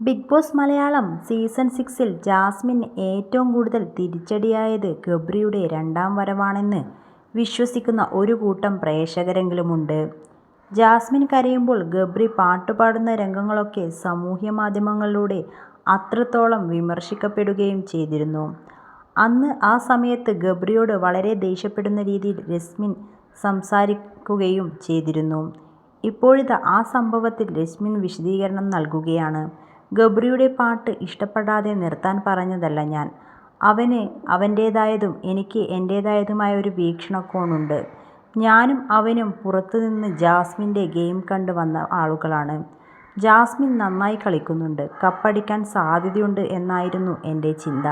Big boss Malayalam season സിക്സിൽ Jasmine ഏറ്റവും കൂടുതൽ തിരിച്ചടിയായത് ഗബ്രിയുടെ രണ്ടാം വരവാണെന്ന് വിശ്വസിക്കുന്ന ഒരു കൂട്ടം പ്രേക്ഷകരെങ്കിലുമുണ്ട്. ജാസ്മിൻ കരയുമ്പോൾ ഗബ്രി പാട്ടുപാടുന്ന രംഗങ്ങളൊക്കെ സാമൂഹ്യമാധ്യമങ്ങളിലൂടെ അത്രത്തോളം വിമർശിക്കപ്പെടുകയും ചെയ്തിരുന്നു. അന്ന് ആ സമയത്ത് ഗബ്രിയോട് വളരെ ദേഷ്യപ്പെടുന്ന രീതിയിൽ രശ്മിൻ സംസാരിക്കുകയും ചെയ്തിരുന്നു. ഇപ്പോഴിത് ആ സംഭവത്തിൽ രശ്മിൻ വിശദീകരണം നൽകുകയാണ്. ഗബ്രിയുടെ പാട്ട് ഇഷ്ടപ്പെടാതെ നിർത്താൻ പറഞ്ഞതല്ല ഞാൻ. അവന് അവന്റേതായതും എനിക്ക് എന്റേതായതുമായ ഒരു വീക്ഷണകോണുണ്ട്. ഞാനും അവനും പുറത്തുനിന്ന് ജാസ്മിന്റെ ഗെയിം കണ്ട് വന്ന ആളുകളാണ്. ജാസ്മിൻ നന്നായി കളിക്കുന്നുണ്ട്. കപ്പടിക്കാൻ സാധ്യതയുണ്ട് എന്നായിരുന്നു എന്റെ ചിന്ത.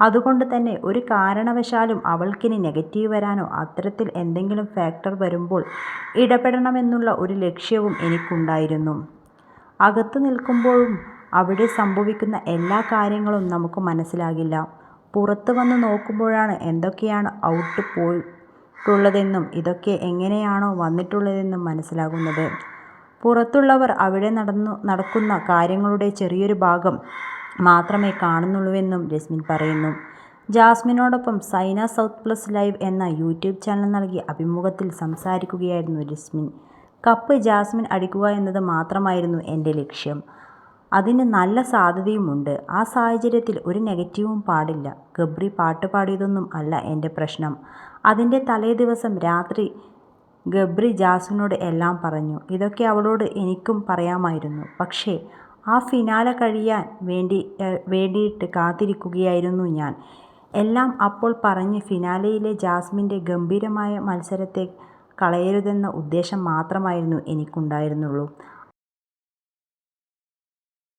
അതുകൊണ്ട് തന്നെ ഒരു കാരണവശാലും അവൾക്കിനി നെഗറ്റീവ് വരാനോ അത്തരത്തിൽ എന്തെങ്കിലും ഫാക്ടർ വരുമ്പോൾ ഇടപെടണമെന്നുള്ള ഒരു ലക്ഷ്യവും എനിക്കുണ്ടായിരുന്നു. അകത്ത് നിൽക്കുമ്പോഴും അവിടെ സംഭവിക്കുന്ന എല്ലാ കാര്യങ്ങളും നമുക്ക് മനസ്സിലാകില്ല. പുറത്ത് വന്ന് നോക്കുമ്പോഴാണ് എന്തൊക്കെയാണ് ഔട്ട് പോയിട്ടുള്ളതെന്നും ഇതൊക്കെ എങ്ങനെയാണോ വന്നിട്ടുള്ളതെന്നും മനസ്സിലാകുന്നത്. പുറത്തുള്ളവർ അവിടെ നടന്നു നടക്കുന്ന കാര്യങ്ങളുടെ ചെറിയൊരു ഭാഗം മാത്രമേ കാണുന്നുള്ളൂവെന്നും ജസ്മിൻ പറയുന്നു. ജാസ്മിനോടൊപ്പം സൈന സൗത്ത് പ്ലസ് ലൈവ് എന്ന യൂട്യൂബ് ചാനൽ നൽകിയ അഭിമുഖത്തിൽ സംസാരിക്കുകയായിരുന്നു ജസ്മിൻ കപ്പ് ജാസ്മിൻ അടിക്കുക എന്നത് മാത്രമായിരുന്നു എന്റെ ലക്ഷ്യം. അതിന് നല്ല സാധ്യതയുമുണ്ട്. ആ സാഹചര്യത്തിൽ ഒരു നെഗറ്റീവും പാടില്ല. ഗബ്രി പാട്ട് പാടിയതൊന്നും അല്ല എന്റെ പ്രശ്നം. അതിന്റെ തലേ ദിവസം രാത്രി ഗബ്രി ജാസ്മിനോട് എല്ലാം പറഞ്ഞു. ഇതൊക്കെ അവളോട് എനിക്കും പറയാമായിരുന്നു. പക്ഷേ ആ ഫിനാല കഴിയാൻ വേണ്ടി വേണ്ടിയിട്ട് കാത്തിരിക്കുകയായിരുന്നു ഞാൻ. എല്ലാം അപ്പോൾ പറഞ്ഞ് ഫിനാലയിലെ ജാസ്മിന്റെ ഗംഭീരമായ മത്സരത്തെ കളയരുതെന്ന ഉദ്ദേശം മാത്രമായിരുന്നു എനിക്കുണ്ടായിരുന്നുള്ളൂ.